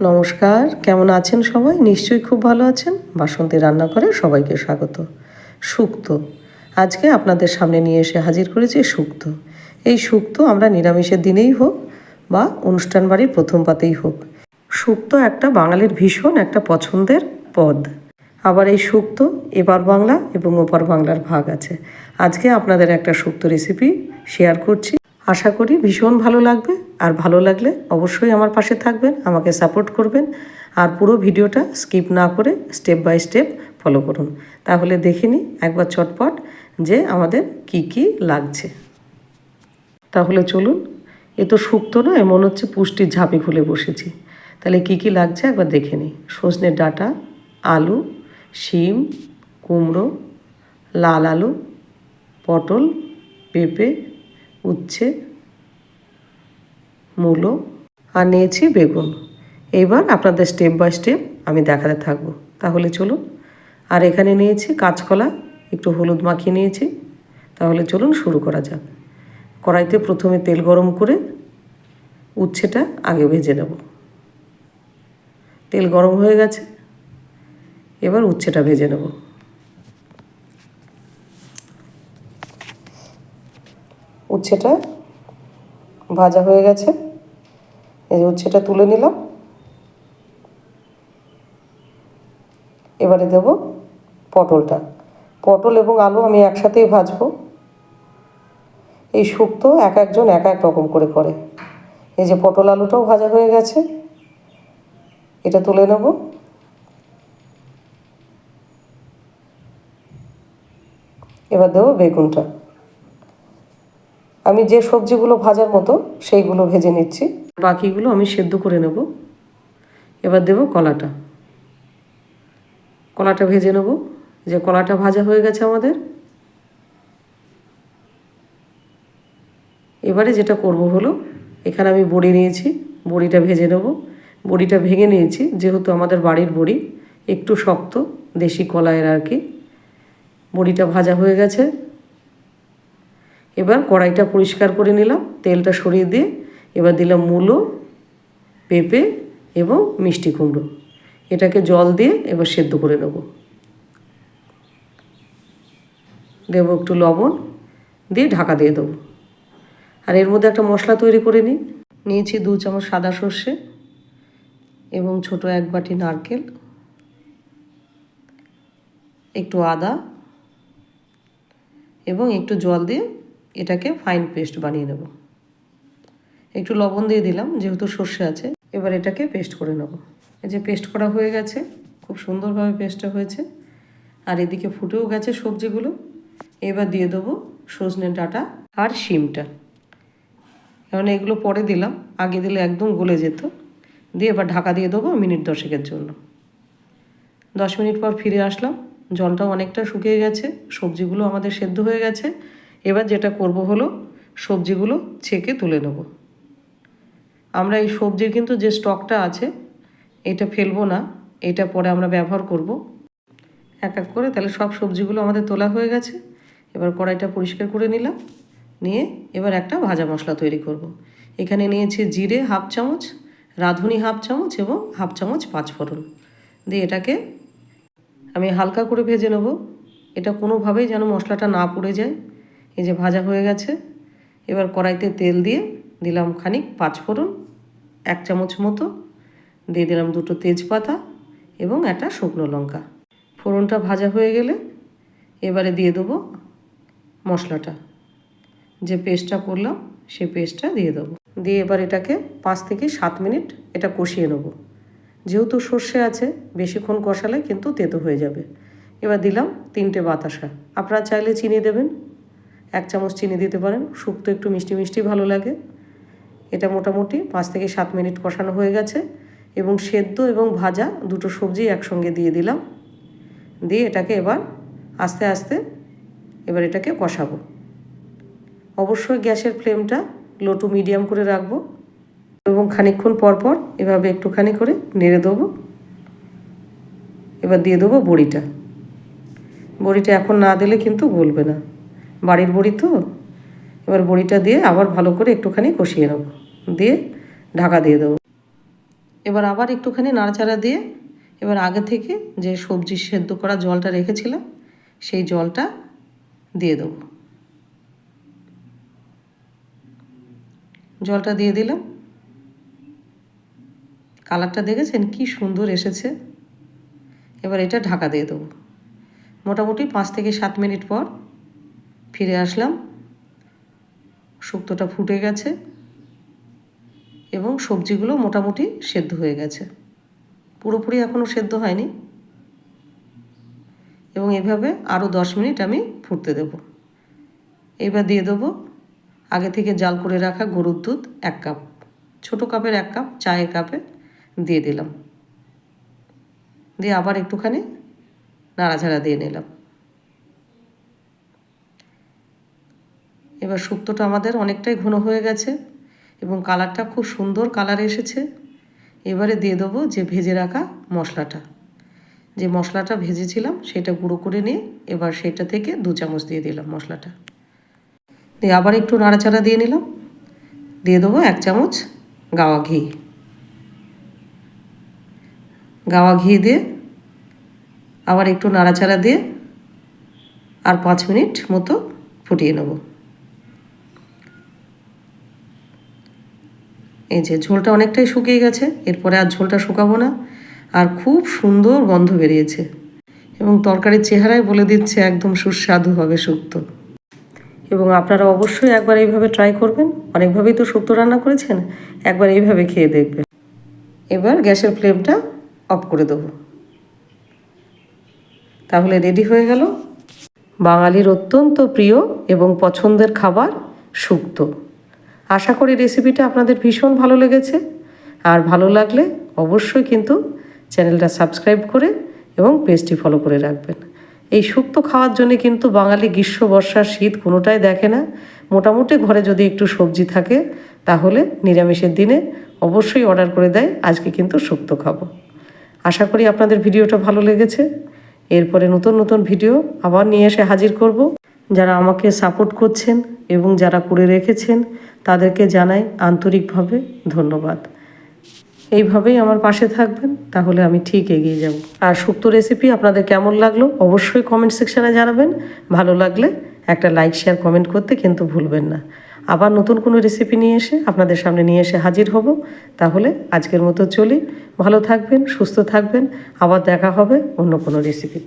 নমস্কার, কেমন আছেন সবাই? নিশ্চয়ই খুব ভালো আছেন। বাসন্তী রান্নাঘরে সবাইকে স্বাগত। শুক্তো আজকে আপনাদের সামনে নিয়ে এসে হাজির করেছি শুক্তো এই শুক্তো আমরা নিরামিষের দিনেই হোক বা অনুষ্ঠান বাড়ির প্রথম পাতেই হোক। শুক্তো একটা বাঙালির ভীষণ একটা পছন্দের পদ। আবার এই শুক্তো এপার বাংলা এবং ওপার বাংলার ভাগ আছে। আজকে আপনাদের একটা শুক্তো রেসিপি শেয়ার করছি। আশা করি ভীষণ ভালো লাগবে। আর ভালো লাগলে অবশ্যই আমার পাশে থাকবেন, আমাকে সাপোর্ট করবেন। আর পুরো ভিডিওটা স্কিপ না করে স্টেপ বাই স্টেপ ফলো করুন। তাহলে দেখে নিই একবার চটপট যে আমাদের কি কি লাগছে। তাহলে চলুন, এ তো শুক্তো নয়, মনে হচ্ছে পুষ্টির ঝাঁপি খুলে বসেছি। তাহলে কি কি লাগছে একবার দেখে নিই। সজনের ডাঁটা, আলু, শিম, কুমড়ো, লাল আলু, পটল, পেঁপে উচ্ছে, মূলো আর নিয়েছি বেগুন। এবার আপনাদের স্টেপ বাই স্টেপ আমি দেখাতে থাকব। তাহলে চলুন, আর এখানে নিয়েছি কাঁচকলা, একটু হলুদ মাখিয়ে নিয়েছি। তাহলে চলুন শুরু করা যাক। কড়াইতে প্রথমে তেল গরম করে উচ্ছেটা আগে ভেজে নেব। তেল গরম হয়ে গেছে, এবার উচ্ছেটা ভেজে নেব। উচ্ছেটা ভাজা হয়ে গেছে। এই উচ্ছেটা তুলে নিলাম। এবারে দেব পটলটা। পটল এবং আলু আমি একসাথেই ভাজবো। এই শুক্তো এক একজন এক এক রকম করে করে। এই যে পটল আলুটাও ভাজা হয়ে গেছে। এটা তুলে নেব। এবার দেবো বেগুনটা। আমি যে সবজিগুলো ভাজার মতো সেইগুলো ভেজে নিচ্ছি। বাকিগুলো আমি সেদ্ধ করে নেব। এবার দেব কলাটা। কলাটা ভেজে নেব। যে কলাটা ভাজা হয়ে গেছে আমাদের। এবারে যেটা করব হলো, এখানে আমি বড়ি নিয়েছি। বড়িটা ভেজে নেব। বড়িটা ভেঙে নিয়েছি, যেহেতু আমাদের বাড়ির বড়ি একটু শক্ত, দেশি কলাইয়ের আর কি। বড়িটা ভাজা হয়ে গেছে। এবার কড়াইটা পরিষ্কার করে নিলাম, তেলটা সরিয়ে দিয়ে এবার দিলাম মূলো, পেঁপে এবং মিষ্টি কুমড়ো। এটাকে জল দিয়ে এবার সেদ্ধ করে নেব। দেবো একটু লবণ দিয়ে ঢাকা দিয়ে দেবো। আর এর মধ্যে একটা মশলা তৈরি করে নিই। নিয়েছি দু চামচ সাদা সর্ষে এবং ছোট এক বাটি নারকেল, একটু আদা এবং একটু জল দিয়ে এটাকে ফাইন পেস্ট বানিয়ে নেব। একটু লবণ দিয়ে দিলাম, যেহেতু সর্ষে আছে, এবার এটাকে পেস্ট করে নেব। এই যে পেস্ট করা হয়ে গেছে, খুব সুন্দরভাবে পেস্টটা হয়েছে। আর এদিকে ফুটেও গেছে সবজিগুলো। এবার দিয়ে দেবো সজনে ডাঁটা আর শিমটা। কারণ এগুলো পরে দিলাম, আগে দিলে একদম গলে যেত। দিয়ে এবার ঢাকা দিয়ে দেবো মিনিট দশেকের জন্য। দশ মিনিট পর ফিরে আসলাম, জলটাও অনেকটা শুকিয়ে গেছে, সবজিগুলো আমাদের সেদ্ধ হয়ে গেছে। এবার যেটা করব হলো সবজিগুলো ছেঁকে তুলে নেব। আমরা এই সবজির কিন্তু যে স্টকটা আছে, এটা ফেলব না, এটা পরে আমরা ব্যবহার করব। এক এক করে তাহলে সব সবজিগুলো আমাদের তোলা হয়ে গেছে। এবার কড়াইটা পরিষ্কার করে নিলাম, নিয়ে এবার একটা ভাজা মশলা তৈরি করব। এখানে নিয়েছি জিরে হাফ চামচ, রাঁধুনি হাফ চামচ এবং হাফ চামচ পাঁচফোড়ন দিয়ে এটাকে আমি হালকা করে ভেজে নেব। এটা কোনোভাবেই যেন মশলাটা না পুড়ে যায়। এই যে ভাজা হয়ে গেছে। এবার কড়াইতে তেল দিয়ে দিলাম খানিক পাঁচফোড়ন, এক চামচ মতো। দিয়ে দিলাম দুটো তেজপাতা এবং একটা শুকনো লঙ্কা। ফোড়নটা ভাজা হয়ে গেলে এবারে দিয়ে দেবো মশলাটা। যে পেস্টটা করলাম সেই পেস্টটা দিয়ে দেবো। দিয়ে এবার এটাকে পাঁচ থেকে সাত মিনিট এটা কষিয়ে নেব। যেহেতু সর্ষে আছে, বেশিক্ষণ কষালে কিন্তু তেতো হয়ে যাবে। এবার দিলাম তিনটে বাতাসা। আপনারা চাইলে চিনি দেবেন। এক চামচ চিনি দিতে পারেন শুক্তো একটু মিষ্টি মিষ্টি ভালো লাগে। এটা মোটামুটি পাঁচ থেকে সাত মিনিট কষানো হয়ে গেছে এবং সেদ্ধ এবং ভাজা দুটো সবজি একসঙ্গে দিয়ে দিলাম। দিয়ে এটাকে এবার আস্তে আস্তে এবার এটাকে কষাবো। অবশ্যই গ্যাসের ফ্লেমটা লো টু মিডিয়াম করে রাখব এবং খানিকক্ষণ পর পর এভাবে একটুখানি করে নেড়ে দেবো। এবার দিয়ে দেবো বড়িটা। বড়িটা এখন না দিলে কিন্তু গলবে না। বাড়ির বড়ি তো। এবার বড়িটা দিয়ে আবার ভালো করে একটুখানি কষিয়ে নেব। দিয়ে ঢাকা দিয়ে দেবো। এবার আবার একটুখানি নাড়াচাড়া দিয়ে এবার আগে থেকে যে সবজি সেদ্ধ করা জলটা রেখেছিলাম, সেই জলটা দিয়ে দেবো। জলটা দিয়ে দিলাম। কালারটা দেখেছেন? কি সুন্দর এসেছে। এবার এটা ঢাকা দিয়ে দেবো। মোটামুটি পাঁচ থেকে সাত মিনিট পর ফিরে আসলাম। শুক্তোটা ফুটে গেছে এবং সবজিগুলো মোটামুটি সেদ্ধ হয়ে গেছে। পুরোপুরি এখনও সেদ্ধ হয়নি এবং এভাবে আরও দশ মিনিট আমি ফুটতে দেব। এবার দিয়ে দেবো আগে থেকে জাল করে রাখা গরুর দুধ এক কাপ, ছোটো কাপের এক কাপ, চায়ের কাপে দিয়ে দিলাম। দিয়ে আবার একটুখানি নাড়াঝাড়া দিয়ে নিলাম। এবার শুক্তোটা আমাদের অনেকটাই ঘন হয়ে গেছে এবং কালারটা খুব সুন্দর কালার এসেছে। এবারে দিয়ে দেবো যে ভেজে রাখা মশলাটা। যে মশলাটা ভেজেছিলাম সেটা গুঁড়ো করে নিয়ে এবার সেটা থেকে দু চামচ দিয়ে দিলাম মশলাটা। দিয়ে আবার একটু নাড়াচাড়া দিয়ে নিলাম। দিয়ে দেবো এক চামচ গাওয়া ঘি। গাওয়া ঘি দিয়ে আবার একটু নাড়াচাড়া দিয়ে আর পাঁচ মিনিট মতো ফুটিয়ে নেব। এই যে ঝোলটা অনেকটাই শুকিয়ে গেছে, এরপরে আর ঝোলটা শুকাবো না। আর খুব সুন্দর গন্ধ বেরিয়েছে এবং তরকারির চেহারায় বলে দিচ্ছে একদম সুস্বাদু হবে শুক্তো এবং আপনারা অবশ্যই একবার এইভাবে ট্রাই করবেন। অনেকভাবেই তো শুক্তো রান্না করেছেন, একবার এইভাবে খেয়ে দেখবেন। এবার গ্যাসের ফ্লেমটা অফ করে দেবো। তাহলে রেডি হয়ে গেল। বাঙালির অত্যন্ত প্রিয় এবং পছন্দের খাবার শুক্তো আশা করি রেসিপিটা আপনাদের ভীষণ ভালো লেগেছে। আর ভালো লাগলে অবশ্যই কিন্তু চ্যানেলটা সাবস্ক্রাইব করে এবং পেজটি ফলো করে রাখবেন। এই শুক্তো খাওয়ার জন্য কিন্তু বাঙালি গ্রীষ্ম, বর্ষা, শীত কোনোটাই দেখে না। মোটামুটি ঘরে যদি একটু সবজি থাকে, তাহলে নিরামিষের দিনে অবশ্যই অর্ডার করে দেয়, আজকে কিন্তু শুক্তো খাব। আশা করি আপনাদের ভিডিওটা ভালো লেগেছে। এরপরে নতুন নতুন ভিডিও আবার নিয়ে এসে হাজির করব। যারা আমাকে সাপোর্ট করছেন এবং যারা করে রেখেছেন তাদেরকে জানাই আন্তরিকভাবে ধন্যবাদ। এইভাবেই আমার পাশে থাকবেন, তাহলে আমি ঠিক এগিয়ে যাব। আর শুক্তো রেসিপি আপনাদের কেমন লাগল অবশ্যই কমেন্ট সেকশানে জানাবেন। ভালো লাগলে একটা লাইক শেয়ার কমেন্ট করতে কিন্তু ভুলবেন না। আবার নতুন কোনো রেসিপি নিয়ে এসে আপনাদের সামনে নিয়ে এসে হাজির হব, তাহলে আজকের মতো চলি। ভালো থাকবেন, সুস্থ থাকবেন। আবার দেখা হবে অন্য কোনো রেসিপিতে